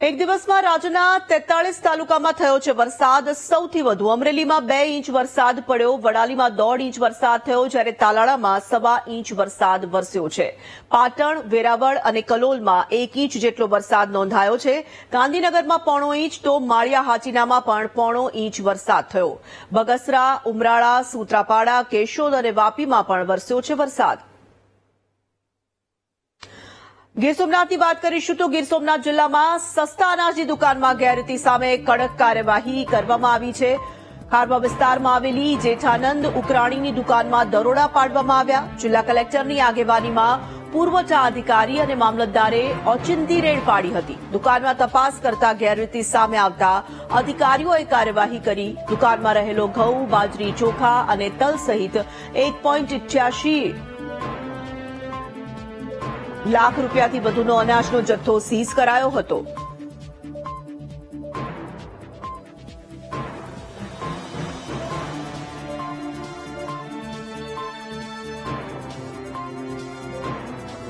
એક દિવસમાં રાજ્યના તેતાળીસ તાલુકામાં થયો છે વરસાદ. સૌથી વધુ અમરેલીમાં બે ઇંચ વરસાદ પડ્યો. વડાલીમાં દોઢ ઇંચ વરસાદ થયો જ્યારે તાલાળામાં સવા ઇંચ વરસાદ વરસ્યો છે. પાટણ, વેરાવળ અને કલોલમાં એક ઇંચ જેટલો વરસાદ નોંધાયો છે. ગાંધીનગરમાં પોણો ઇંચ તો માળિયા હાચીનામાં પણ પોણો ઇંચ વરસાદ થયો. બગસરા, ઉમરાળા, સૂત્રાપાડા, કેશોદ અને વાપીમાં પણ વરસ્યો છે વરસાદ. ગીર સોમનાથની વાત કરીશું તો ગીર સોમનાથ જિલ્લામાં સસ્તા અનાજની દુકાનમાં ગેરરીતિ સામે કડક કાર્યવાહી કરવામાં આવી છે. હારવા વિસ્તારમાં આવેલી જેઠાનંદ ઉકરાણીની દુકાનમાં દરોડા પાડવામાં આવ્યા. જિલ્લા કલેક્ટરની આગેવાનીમાં પુરવઠા અધિકારી અને મામલતદારે ઓચિંતી રેડ પાડી હતી. દુકાનમાં તપાસ કરતા ગેરરીતિ સામે આવતા અધિકારીઓએ કાર્યવાહી કરી. દુકાનમાં રહેલો ઘઉં, બાજરી, ચોખા અને તલ સહિત એક પોઈન્ટ લાખ રૂપિયાથી વધુનો અનાજનો જથ્થો સીઝ કરાયો હતો.